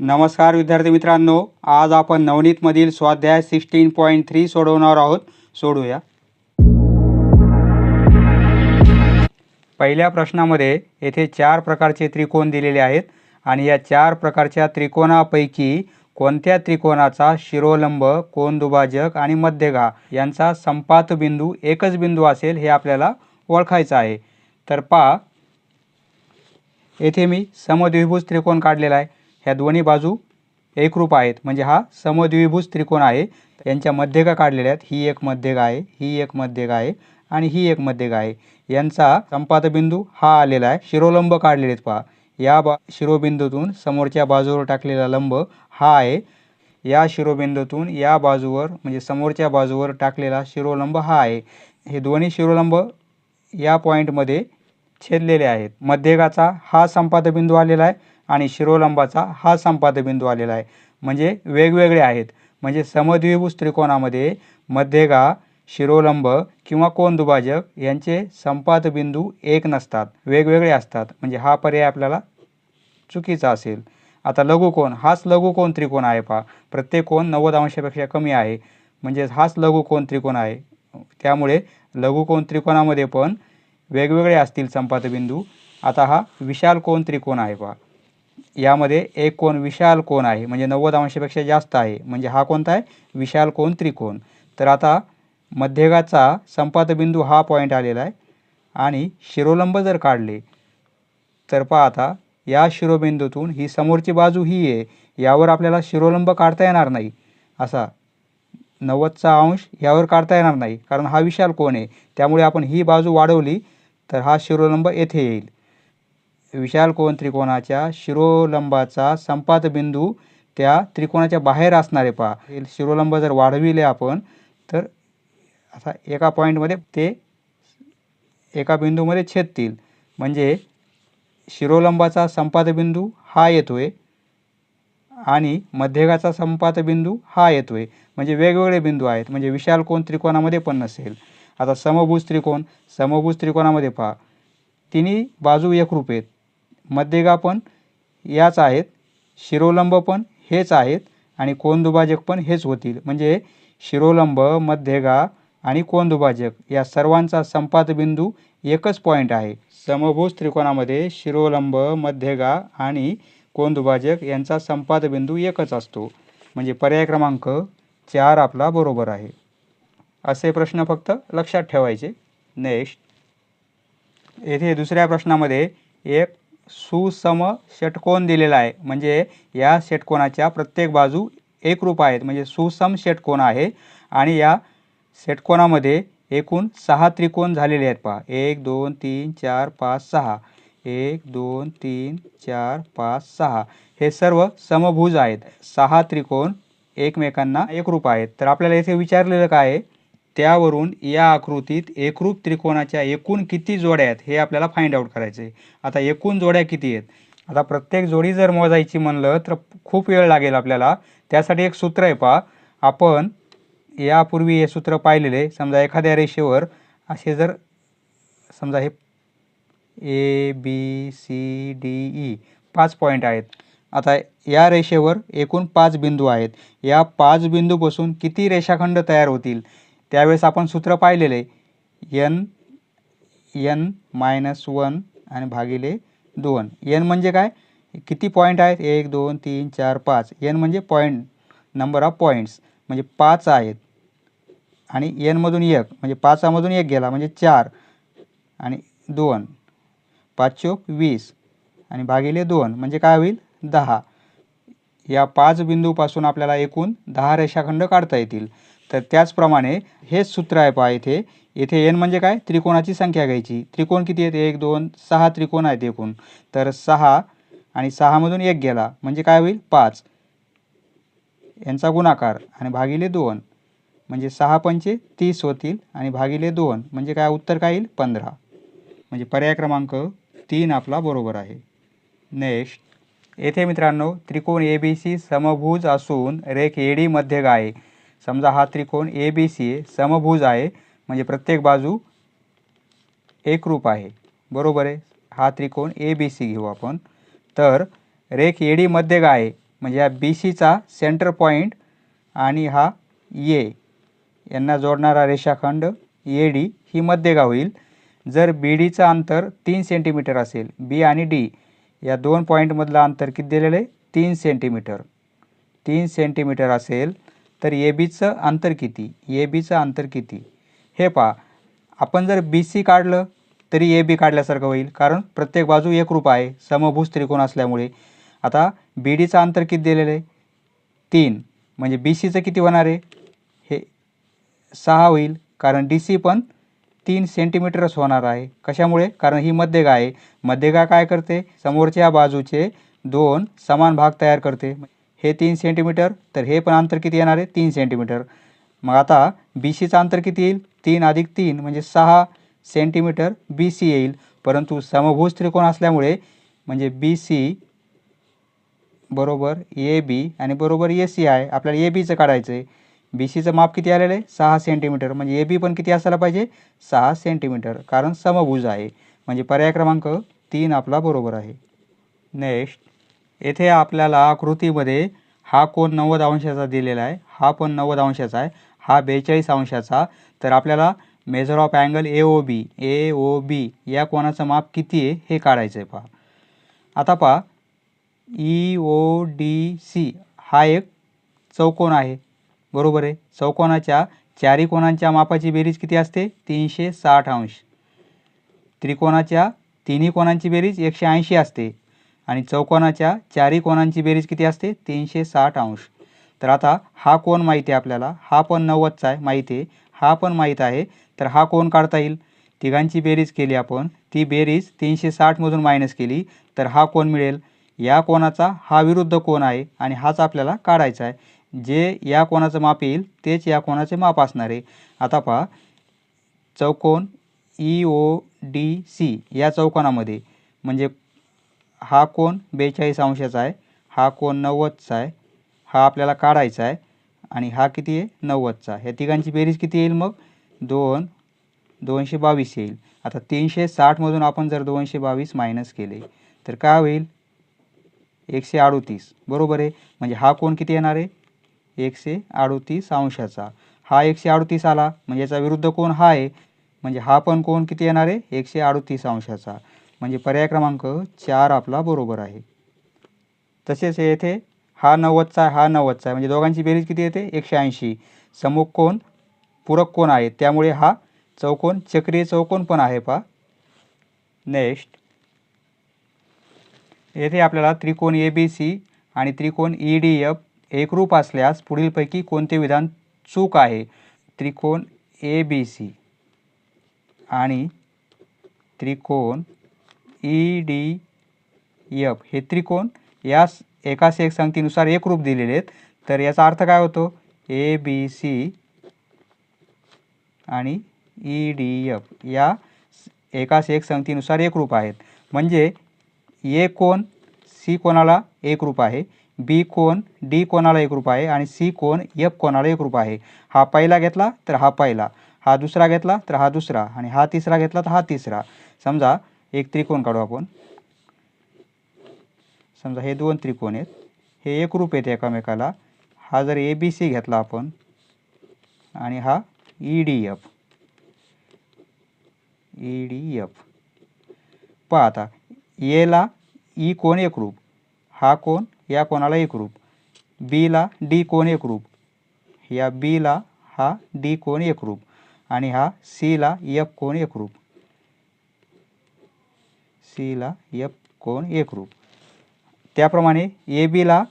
नमस्कार विद्यार्थी मित्रांनो आज आपण नवनीतमधील स्वाध्याय सिक्स्टीन पॉईंट थ्री सोडवणार आहोत. सोडूया. पहिल्या प्रश्नामध्ये येथे चार प्रकारचे त्रिकोण दिलेले आहेत आणि या चार प्रकारच्या त्रिकोणापैकी कोणत्या त्रिकोणाचा शिरोलंब कोनदुभाजक आणि मध्यगा यांचा संपात बिंदू एकच बिंदू असेल हे आपल्याला ओळखायचं आहे. तर पहा येथे मी समद्विभुज त्रिकोण काढलेला आहे. ह्या दोन्ही बाजू एकरूप आहेत. म्हणजे हा समद्विभुज त्रिकोण आहे. यांच्या मध्यगा काढलेल्या आहेत. ही एक मध्यगा आहे. ही एक मध्यगा आहे. आणि ही एक मध्यगा आहे. यांचा संपातबिंदू हा आलेला आहे. शिरोलंब काढलेले आहेत पहा. या बा शिरोबिंदूतून समोरच्या बाजूवर टाकलेला लंब हा आहे. या शिरोबिंदूतून या बाजूवर म्हणजे समोरच्या बाजूवर टाकलेला शिरोलंब हा आहे. हे दोन्ही शिरोलंब या पॉईंटमध्ये छेदलेले आहेत. मध्यगाचा हा संपादबिंदू आलेला आहे. आणि शिरोलंबाचा हा संपादबिंदू आलेला आहे. म्हणजे वेगवेगळे आहेत. म्हणजे समद्विभुज त्रिकोणामध्ये मध्यगा शिरोलंब किंवा कोनदुभाजक यांचे संपातबिंदू एक नसतात. वेगवेगळे असतात. म्हणजे हा पर्याय आपल्याला चुकीचा असेल. आता लघुकोन. हाच लघुकोन त्रिकोण आहे पहा. प्रत्येक कोण नव्वद अंशापेक्षा कमी आहे. म्हणजेच हाच लघुकोन त्रिकोण आहे. त्यामुळे लघुकोन त्रिकोणामध्ये पण वेगवेगळे असतील संपातबिंदू आता हा विशाल कोण त्रिकोण आहे पहा. यामध्ये एक कोण विशाल कोण आहे म्हणजे नव्वद अंशापेक्षा जास्त आहे म्हणजे हा कोणता आहे? विशाल कोण त्रिकोण. तर आता मध्यगाचा संपातबिंदू हा पॉईंट आलेला आहे आणि शिरोलंब जर काढले तर पहा आता या शिरोबिंदूतून ही समोरची बाजू ही आहे यावर आपल्याला शिरोलंब काढता येणार नाही. असा नव्वदचा अंश यावर काढता येणार नाही कारण हा विशाल कोण आहे त्यामुळे आपण ही बाजू वाढवली तर हा शिरोलंब येथे येईल. विशाल कोन त्रिकोणाच्या शिरोलंबाचा संपात बिंदू त्या त्रिकोणाच्या बाहेर असणारे पहा. शिरोलंब जर वाढविले आपण तर असा एका पॉईंटमध्ये ते एका बिंदूमध्ये छेदतील. म्हणजे शिरोलंबाचा संपातबिंदू हा येतोय आणि मध्यगाचा संपातबिंदू हा येतोय. म्हणजे वेगवेगळे बिंदू आहेत. म्हणजे विशालकोन त्रिकोणामध्ये पण नसेल. आता समभुज त्रिकोण समभुज त्रिकोणामध्ये पहा. तिन्ही बाजू एकरूप आहेत. मध्यगा पण याच आहेत शिरोलंब पण हेच आहेत आणि कोंदुभाजक पण हेच होतील. म्हणजे शिरोलंब मध्यगा आणि कोंदुभाजक या सर्वांचा संपातबिंदू एकच पॉईंट आहे. समभुज त्रिकोणामध्ये शिरोलंब मध्यगा आणि कोंदुभाजक यांचा संपादबिंदू एकच असतो. म्हणजे पर्याय क्रमांक चार आपला बरोबर आहे. असे प्रश्न फक्त लक्षात ठेवायचे. नेक्स्ट येथे दुसऱ्या प्रश्नामध्ये एक सुसम षटकोन दिलेला आहे. म्हणजे या षटकोनाच्या प्रत्येक बाजू एकरूप आहेत. म्हणजे सुसम षटकोन आहे. आणि या षटकोनामध्ये एकूण सहा त्रिकोण झालेले आहेत पहा. एक दोन तीन चार पाच सहा. एक दोन तीन चार पाच सहा. हे सर्व समभुज आहेत. सहा त्रिकोण एकमेकांना एकरूप आहेत. तर आपल्याला येथे विचारलेलं काय आहे? त्यावरून या आकृतीत एकरूप त्रिकोणाच्या एकूण किती जोड्या आहेत हे आपल्याला फाइंड आउट करायचे आहे आता एकूण जोड्या किती आहेत? आता प्रत्येक जोडी जर मोजायची म्हणलं तर खूप वेळ लागेल आपल्याला. त्यासाठी एक सूत्र आहे पहा. आपण यापूर्वी हे सूत्र पाहिलेले. समजा एखाद्या रेषेवर असे जर समजा हे A B C D E पाच पॉईंट आहेत. आता या रेषेवर एकूण पाच बिंदू आहेत. या पाच बिंदूपासून किती रेषाखंड तयार होतील? त्यावेळेस आपण सूत्र पाहिलेले यन यन मायनस वन आणि भागिले दोन. यन म्हणजे काय? किती पॉईंट आहेत? एक दोन तीन चार पाच. एन म्हणजे पॉईंट नंबर ऑफ पॉईंट्स म्हणजे पाच आहेत. आणि एनमधून एक. म्हणजे पाचामधून एक गेला. म्हणजे चार. आणि दोन. पाच चोक वीस. आणि भागिले दोन. म्हणजे काय होईल? दहा. या पाच बिंदूपासून आपल्याला एकूण दहा रेषाखंड काढता येतील. तर त्याचप्रमाणे हेच सूत्र आहे पहा इथे. येथे एन म्हणजे काय? त्रिकोणाची संख्या घ्यायची. त्रिकोण किती आहेत? एक दोन सहा त्रिकोण आहेत एकूण. तर सहा आणि सहामधून एक गेला. म्हणजे काय होईल? पाच. यांचा गुणाकार आणि भागिले दोन. म्हणजे सहा पंचे तीस होतील आणि भागिले दोन. म्हणजे काय? उत्तर काय येईल? पंधरा. म्हणजे पर्याय क्रमांक तीन आपला बरोबर आहे. नेक्स्ट येथे मित्रांनो त्रिकोण ए बी सी समभुज असून रेख एडी मध्यगा आहे. समजा हा त्रिकोण ए बी सी समभुज आहे म्हणजे प्रत्येक बाजू एकरूप आहे. बरोबर आहे? हा त्रिकोण ए बी सी घेऊ आपण. तर रेख डी मध्यगा आहे. म्हणजे या बी सीचा सेंटर पॉईंट आणि हा ए यांना जोडणारा रेषाखंड ए डी ही मध्यगा होईल जर बी डीचं अंतर तीन सेंटीमीटर असेल बी आणि डी या दोन पॉईंटमधलं अंतर किती दिलेलं आहे? तीन सेंटीमीटर तीन सेंटीमीटर असेल. तर ए बीचं अंतर किती? ए बीचं अंतर किती? हे पहा. आपण जर बी सी काढलं तरी ए बी काढल्यासारखं होईल. कारण प्रत्येक बाजू एकरूप आहे. समभुज त्रिकोण असल्यामुळे. आता बी डीचं अंतर किती दिलेलं आहे? तीन. म्हणजे बी सीचं किती होणार आहे? हे सहा होईल. कारण डी सी पण तीन सेंटीमीटरच होणार आहे. कशामुळे? कारण ही मध्यगा आहे. मध्यगा काय करते? समोरच्या बाजूचे दोन समान भाग तयार करते. हे तीन सेंटीमीटर तर हे पण अंतर किती येणार आहे? तीन सेंटीमीटर मग आता बी सीचं अंतर किती येईल? तीन अधिक तीन म्हणजे सहा सेंटीमीटर बी सी येईल. परंतु समभुज त्रिकोण असल्यामुळे म्हणजे बी सी बरोबर ए बी आणि बरोबर ए सी आहे. आपल्याला ए बीचं काढायचं आहे. बी सीचं माप किती आलेलं आहे? सहा सेंटीमीटर म्हणजे ए बी पण किती असायला पाहिजे? सहा सेंटीमीटर कारण समभुज आहे. म्हणजे पर्याय क्रमांक तीन आपला बरोबर आहे. नेक्स्ट येथे आपल्याला आकृतीमध्ये हा कोण नव्वद अंशाचा दिलेला आहे. हा पण नव्वद अंशाचा आहे. हा बेचाळीस अंशाचा. तर आपल्याला measure of angle A O B A O B या कोणाचं माप किती आहे हे काढायचं आहे पहा. आता पहा ई ओ डी सी हा एक चौकोन आहे. बरोबर आहे? चौकोनाच्या चारी कोणांच्या मापाची बेरीज किती असते? तीनशे साठ अंश. त्रिकोणाच्या तिन्ही कोणांची बेरीज एकशे ऐंशी असते. आणि चौकोनाच्या चारी कोणांची बेरीज किती असते? तीनशे साठ अंश. तर आता हा कोण माहिती आहे आपल्याला. हा पण नव्वदचा आहे माहिती आहे. हा पण माहीत आहे. तर हा कोण काढता येईल? तिघांची बेरीज केली आपण. ती बेरीज तीनशे साठमधून मायनस केली तर हा कोण मिळेल. या कोणाचा हा विरुद्ध कोण आहे आणि हाच आपल्याला काढायचा आहे. जे या कोणाचं माप येईल तेच या कोणाचे माप असणार आहे. आता पहा. चौकोन ई ओ डी सी या चौकोनामध्ये. म्हणजे हा कोण बेचाळीस अंशाचा आहे हा कोण नव्वदचा आहे हा आपल्याला काढायचा आहे आणि हा किती आहे? नव्वदचा ह्या तिघांची बेरीज किती येईल मग? दोन दोनशे बावीस येईल. आता तीनशे साठमधून आपण जर दोनशे बावीस मायनस केले तर काय होईल? एकशे अडोतीस. बरोबर आहे? म्हणजे हा कोण किती येणार आहे? एकशे अडोतीस अंशाचा. हा एकशे अडोतीस आला म्हणजे याचा विरुद्ध कोण हा आहे. म्हणजे हा पण कोण किती येणार आहे? एकशे अडोतीस अंशाचा. म्हणजे पर्याय क्रमांक चार आपला बरोबर आहे. तसेच येथे हा नव्वदचा आहे हा नव्वदचा आहे. म्हणजे दोघांची बेरीज किती येते? एकशे ऐंशी. समूह कोण? पूरक कोण आहे? त्यामुळे हा चौकोन चक्रीय चौकोन पण आहे पा नेक्स्ट येथे आपल्याला त्रिकोण ए बी सी आणि त्रिकोण ई डी एफ एकरूप असल्यास पुढीलपैकी कोणते विधान चूक आहे? त्रिकोण ए बी सी आणि त्रिकोण ई डी एफ हे त्रिकोण यास एकाच एक संगतीनुसार एकरूप दिलेले आहेत. तर याचा अर्थ काय होतो? ए बी सी आणि ई डी एफ या एकाच एक संगतीनुसार एकरूप आहेत. म्हणजे ए कोण सी कोणाला एकरूप आहे? बी कोण डी कोणाला एकरूप आहे? आणि सी कोण एफ कोणाला एकरूप आहे? हा पहिला घेतला तर हा पहिला. हा दुसरा घेतला तर हा दुसरा. आणि हा तिसरा घेतला तर हा तिसरा. समजा एक त्रिकोण काढू आपण. समजा हे दोन त्रिकोण आहेत. हे एकरूप आहेत एकामेकाला. हा जर ए बी सी घेतला आपण आणि हा E D F E D F पहा आता एला ई e कोण एकरूप हा कोण या कोणाला एकरूप बीला डी कोण एकरूप या बीला हा डी कोण एकरूप आणि हा सीला एफ कोण एकरूप सीला एफ कोण एकरूप. त्याप्रमाणे ए बीला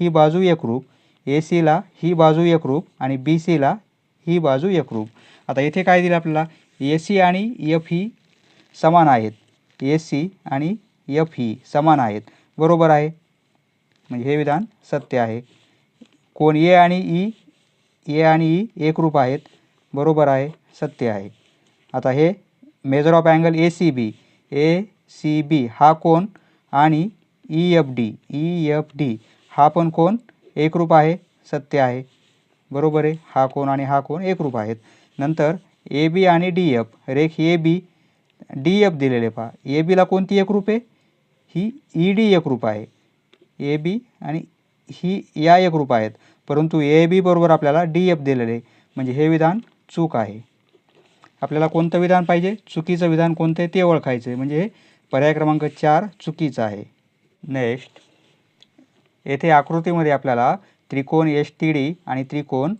ही बाजू एकरूप ए सीला ही बाजू एकरूप आणि बी सीला ही बाजू एकरूप. आता इथे काय दिलं आपल्याला? ए सी आणि एफ ही समान आहेत. ए सी आणि एफ ही समान आहेत. बरोबर आहे? म्हणजे हे विधान सत्य आहे. कोण ए आणि e, ई ए आणि ई एकरूप आहेत. बरोबर आहे? सत्य आहे. आता हे measure of angle A C B A C B हा कोण? आणि E F D E F D हा पण कोण? एकरूप आहे सत्य आहे. बरोबर आहे? हा कोण आणि हा कोण एकरूप आहेत. नंतर ए बी आणि डी एफ रेख ए बी डी एफ दिलेले पहा. ए बीला कोणती एकरूप आहे? ही ई डी एकरूप आहे. ए बी आणि ही या एकरूप आहेत. परंतु ए बी बरोबर आपल्याला डी एफ दिलेले म्हणजे हे विधान चूक आहे. आपल्याला कोणतं विधान पाहिजे? चुकीचं विधान कोणतं आहे? ते ओळखायचं आहे. म्हणजे पर्याय क्रमांक चार चुकीचा आहे. नेक्स्ट येथे आकृतीमध्ये आपल्याला त्रिकोण एस टी डी आणि त्रिकोण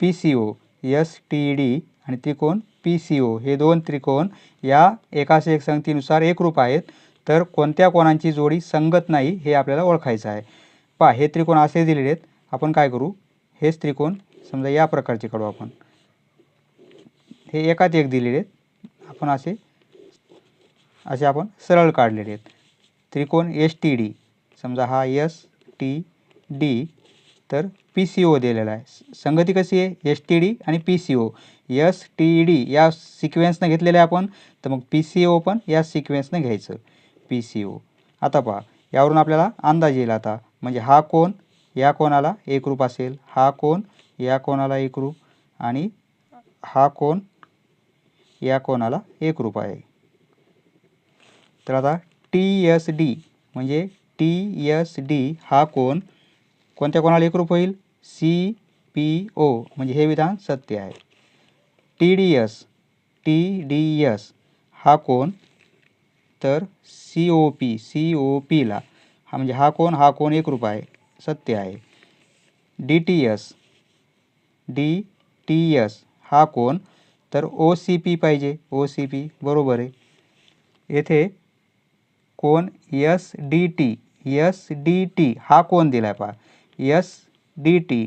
P C O S T D आणि त्रिकोण पी सी ओ हे दोन त्रिकोण या एकास एक संगतीनुसार एकरूप आहेत. तर कोणत्या कोणांची जोडी संगत नाही हे आपल्याला ओळखायचं आहे. पहा हे त्रिकोण असे दिलेले आहेत. आपण काय करू? हेच त्रिकोण समजा या प्रकारचे काढू आपण. हे एकात एक दिलेले आहेत. आपण असे असे आपण सरळ काढलेले आहेत. त्रिकोण एस टी डी समजा हा एस टी डी तर पी सी ओ दिलेला आहे. संगती कशी आहे? एस टी डी आणि P C O S T D या सिक्वेन्सनं घेतलेलं आहे आपण तर मग पी सी ओ पण या सिक्वेन्सनं घ्यायचं. पी सी ओ आता पहा यावरून आपल्याला अंदाज येईल आता. म्हणजे हा कोण या कोणाला एकरूप असेल. हा कोण या कोणाला एकरूप आणि हा कोण या कोणाला एकरूप आहे. तर आता टी एस डी म्हणजे टी एस डी हा कोण? कोणत्या कोणाला एकरूप होईल? सी पी ओ म्हणजे हे विधान सत्य आहे. T D S T D S हा कोण? तर C O P C O पीला हा म्हणजे हा कोण? हा कोण एकरूप आहे. सत्य आहे. D T S D T S हा कोण? तर ओ सी पी पाहिजे. ओ सी पी बरोबर आहे. येथे कोण? S D T S D T हा कोण दिला आहे पहा. यस डी टी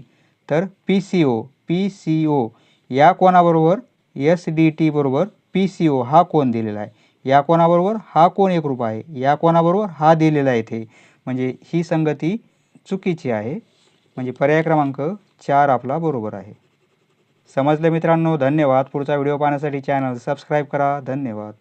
तर P C O P C O या कोणाबरोबर? एस डी टी बरोबर पी सी ओ हा कोण दिलेला आहे? या कोणाबरोबर? हा कोण एकरूप आहे? या कोणाबरोबर? हा दिलेला आहे इथे. म्हणजे ही संगती चुकीची आहे. म्हणजे पर्याय क्रमांक चार आपला बरोबर आहे. समजलं मित्रांनो? धन्यवाद. पुढचा व्हिडिओ पाहण्यासाठी चॅनल सबस्क्राईब करा. धन्यवाद.